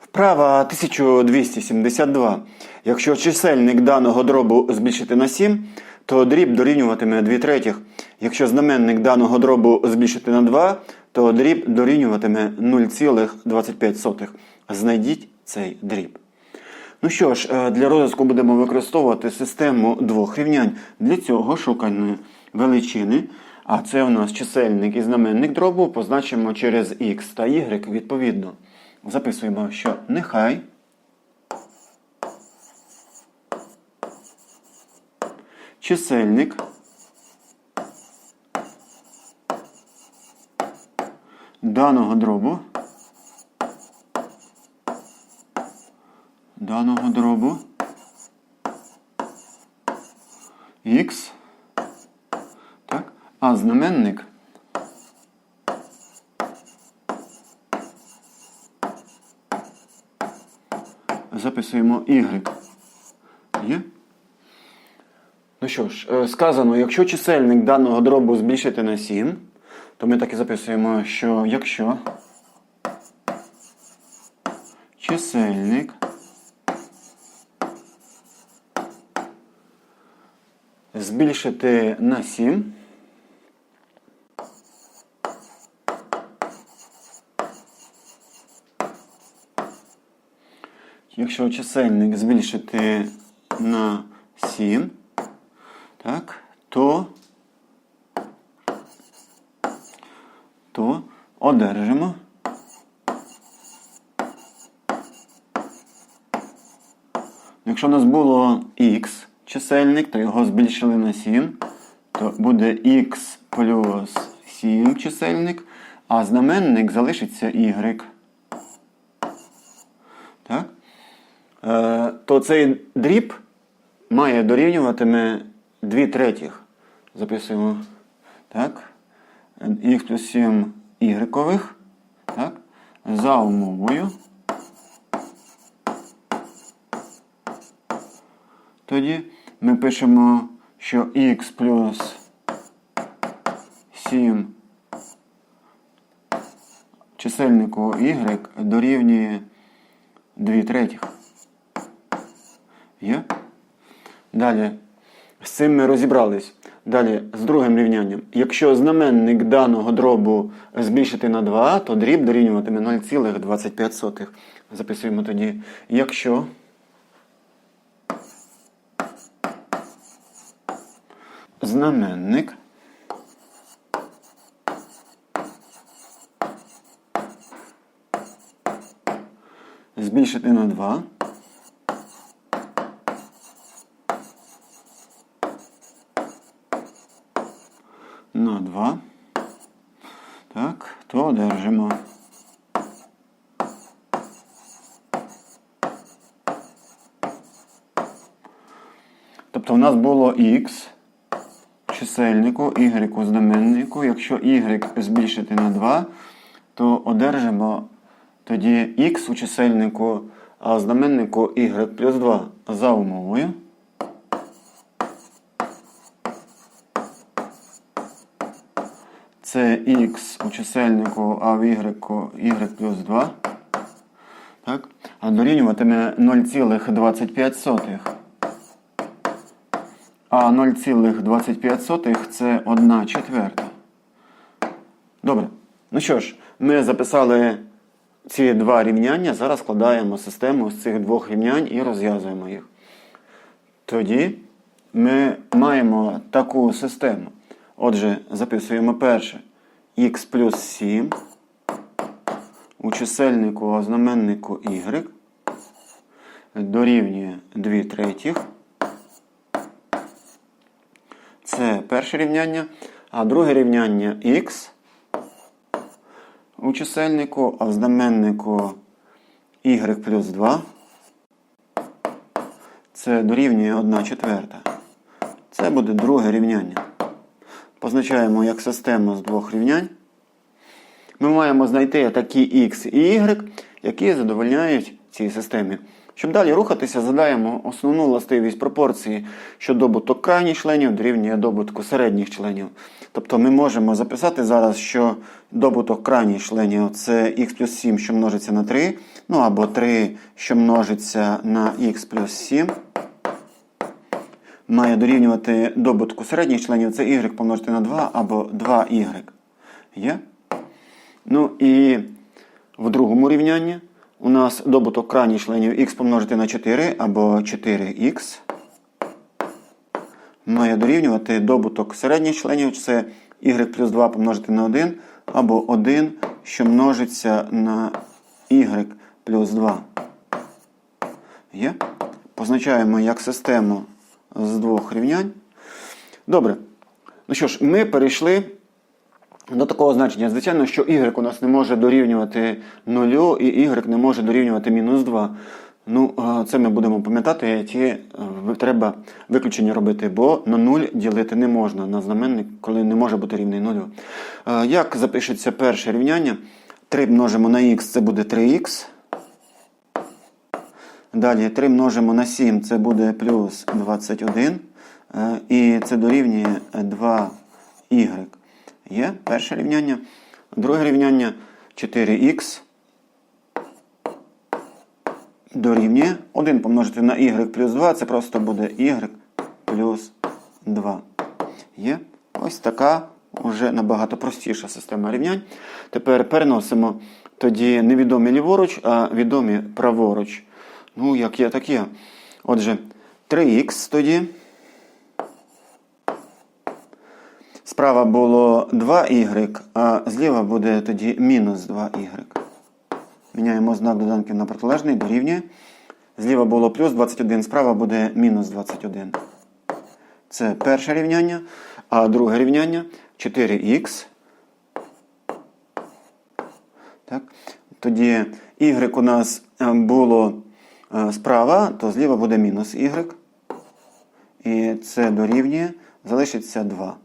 Вправа 1272. Якщо чисельник даного дробу збільшити на 7, то дріб дорівнюватиме 2 третіх. Якщо знаменник даного дробу збільшити на 2, то дріб дорівнюватиме 0,25. Знайдіть цей дріб. Ну що ж, е, для розв'язку будемо використовувати систему двох рівнянь. Для цього шуканої величини, а це у нас чисельник і знаменник дробу, позначимо через x та y відповідно. Записуємо, що нехай. Чисельник. Даного дробу. Даного дробу. X, так, а знаменник записуємо y. Є? Ну що ж, е, сказано, якщо чисельник даного дробу збільшити на 7, то ми так і записуємо, що якщо чисельник збільшити на 7, якщо чисельник збільшити на 7, так, то, то одержимо Якщо у нас було x чисельник, то його збільшили на 7, то буде x плюс 7 чисельник, а знаменник залишиться y. Так? Е, то цей дріб має дорівнюватиме 2 третіх. Записуємо. Так. Х плюс 7 y. Так. За умовою. Тоді ми пишемо, що х плюс 7 чисельнику y дорівнює 2 третіх. Є? Далі. З цим ми розібрались. Далі з другим рівнянням. Якщо знаменник даного дробу збільшити на 2, то дріб дорівнюватиме 0,25. Записуємо тоді, якщо знаменник збільшити на 2. На 2. Так, то одержимо. Тобто у нас було х чисельнику, y у знаменнику. Якщо y збільшити на 2, то одержимо тоді х у чисельнику, а знаменнику y плюс 2 за умовою. Це х у чисельнику, а в y, y плюс 2. Так? А дорівнюватиме 0,25. А 0,25 це 1 четверта. Добре. Ну що ж, ми записали ці два рівняння. Зараз складаємо систему з цих двох рівнянь і розв'язуємо їх. Тоді ми маємо таку систему. Отже, записуємо перше. х плюс 7 у чисельнику а знаменнику y дорівнює 2 третіх. Це перше рівняння. А друге рівняння х у чисельнику, а в знаменнику y плюс 2. Це дорівнює 1 четверта. Це буде друге рівняння. Позначаємо як систему з двох рівнянь. Ми маємо знайти такі x і y, які задовольняють цій системі. Щоб далі рухатися, задаємо основну властивість пропорції, що добуток крайніх членів дорівнює добутку середніх членів. Тобто ми можемо записати зараз, що добуток крайніх членів це х плюс 7, що множиться на 3, ну або 3, що множиться на х плюс 7. Має дорівнювати добутку середніх членів, це y помножити на 2 або 2y. Є? Ну і в другому рівнянні у нас добуток крайніх членів х помножити на 4 або 4х. Має дорівнювати добуток середніх членів, це y плюс 2 помножити на 1 або 1, що множиться на y плюс 2. Є? Позначаємо як систему з двох рівнянь. Добре. Ну що ж, ми перейшли до такого значення. Звичайно, що y у нас не може дорівнювати 0 і y не може дорівнювати мінус 2. Ну, це ми будемо пам'ятати, які е, треба виключення робити, бо на 0 ділити не можна на знаменник, коли не може бути рівний 0. Е, Як запишеться перше рівняння? 3 множимо на х, це буде 3х. Далі 3 множимо на 7, це буде плюс 21. Е, І це дорівнює 2y. Є перше рівняння. Друге рівняння 4х дорівнює 1 помножити на y плюс 2, це просто буде y плюс 2. Є ось така вже набагато простіша система рівнянь. Тепер переносимо тоді невідомі ліворуч, а відомі праворуч. Ну, як є, так є. Отже, 3х тоді. Справа було 2y, а зліва буде тоді мінус 2y. Міняємо знак доданків на протилежний, дорівнює. Зліва було плюс 21, справа буде мінус 21. Це перше рівняння. А друге рівняння 4х. Так. Тоді y у нас е, було е, справа, то зліва буде мінус y. І це дорівнює, залишиться 2.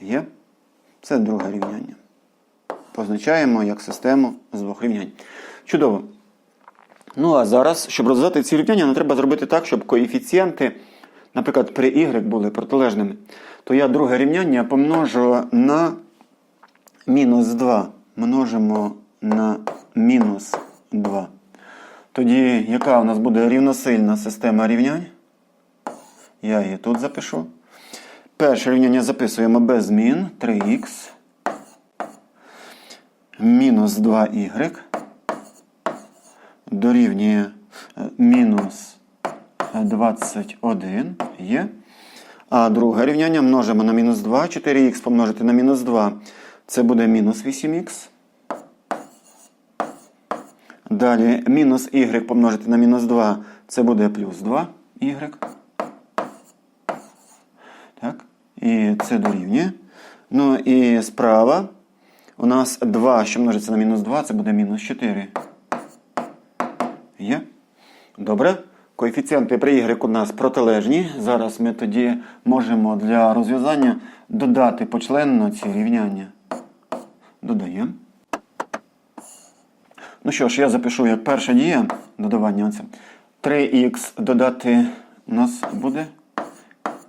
Є. Це друге рівняння. Позначаємо як систему з двох рівнянь. Чудово. Ну а зараз, щоб розв'язати ці рівняння, нам треба зробити так, щоб коефіцієнти, наприклад, при y були протилежними. То я друге рівняння помножу на мінус 2. Множимо на мінус 2. Тоді, яка у нас буде рівносильна система рівнянь? Я її тут запишу. Перше рівняння записуємо без змін 3х мінус 2y дорівнює е, мінус 21 є. А друге рівняння множимо на мінус 2, 4х помножити на мінус 2. Це буде мінус 8х. Далі мінус y помножити на мінус 2, це буде плюс 2y. І це дорівнює. Ну і справа у нас 2, що множиться на мінус 2, це буде мінус 4. Є? Добре. Коефіцієнти при y у нас протилежні. Зараз ми тоді можемо для розв'язання додати почленно ці рівняння. Додаємо. Ну що ж, я запишу як перша дія додавання. Оце. 3х додати у нас буде.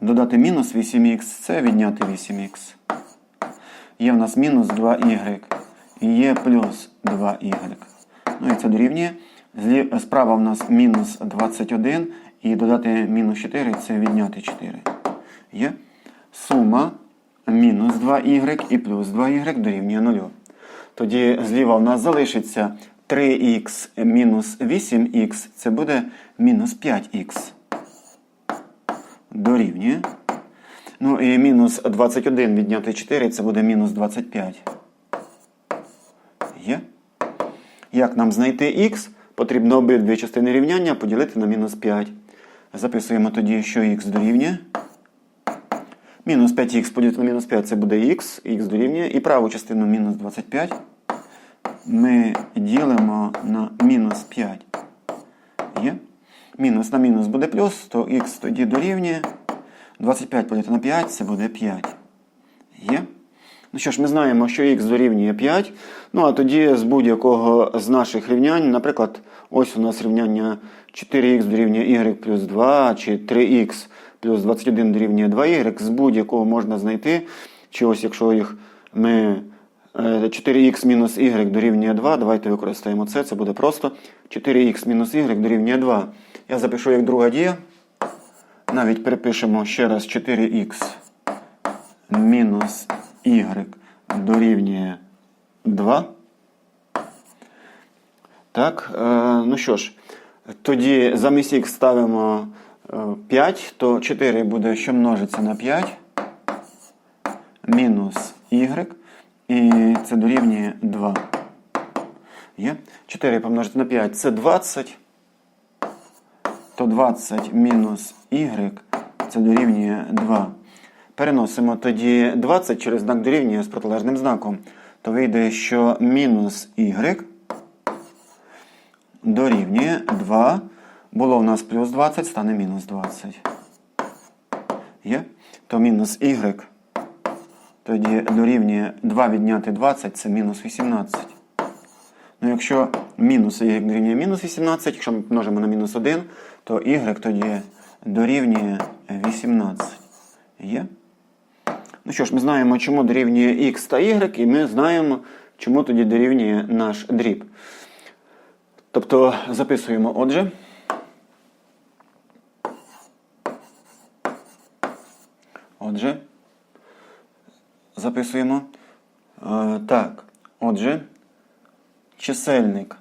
Додати мінус 8х, це відняти 8х. Є в нас мінус 2y. І є плюс 2y. Ну і це дорівнює. Справа в нас мінус 21. І додати мінус 4 це відняти 4. Є. Сума мінус 2y і плюс 2y дорівнює 0. Тоді зліва в нас залишиться 3х мінус 8х. Це буде мінус 5х. Дорівнює. Ну і мінус 21 відняти 4, це буде мінус 25. Є? Як нам знайти х? Потрібно обидві частини рівняння поділити на мінус 5. Записуємо тоді, що х дорівнює. Мінус 5х поділити на мінус 5 це буде х, х дорівнює. І праву частину мінус 25 ми ділимо на мінус 5. Мінус на мінус буде плюс, то х тоді дорівнює. 25 поділити на 5 це буде 5. Є. Ну що ж, ми знаємо, що х дорівнює 5. Ну а тоді з будь-якого з наших рівнянь, наприклад, ось у нас рівняння 4х дорівнює y плюс 2, чи 3х плюс 21 дорівнює 2y, з будь-якого можна знайти. Чи ось якщо їх ми е, 4х мінус y дорівнює 2, давайте використаємо це, це буде просто 4х мінус y дорівнює 2. Я запишу як друга дія. Навіть перепишемо ще раз 4х мінус y дорівнює 2. Так, е, ну що ж, тоді замість х ставимо е, 5, то 4 буде, що множиться на 5, мінус y, і це дорівнює 2. Є? 4 помножити на 5 це 20, то 20 мінус y це дорівнює 2. Переносимо тоді 20 через знак дорівнює з протилежним знаком. То вийде, що мінус y дорівнює 2. Було у нас плюс 20, стане мінус 20. Є? То мінус y тоді дорівнює 2 відняти 20, це мінус 18. Ну, якщо мінус y дорівнює мінус 18, якщо ми множимо на мінус 1, то y тоді дорівнює 18. Є? Ну що ж, ми знаємо, чому дорівнює x та y, і ми знаємо, чому тоді дорівнює наш дріб. Тобто записуємо отже. Отже, записуємо. Е, так, отже, чисельник.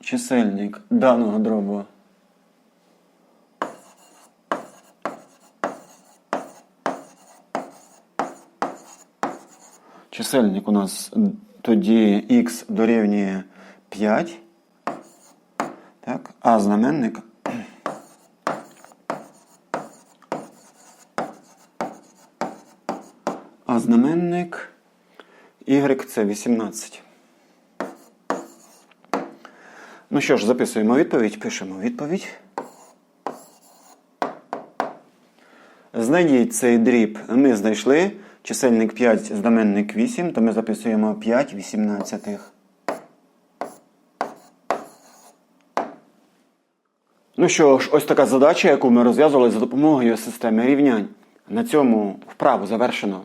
Чисельник даного дробу Чисельник у нас тоді х дорівнює 5. Так, а знаменник а знаменник y це 18. Ну що ж, записуємо відповідь, пишемо відповідь. Знайдіть цей дріб. Ми знайшли чисельник 5, знаменник 8, то ми записуємо 5 вісімнадцятих. Ну що ж, ось така задача, яку ми розв'язували за допомогою системи рівнянь. На цьому вправу завершено.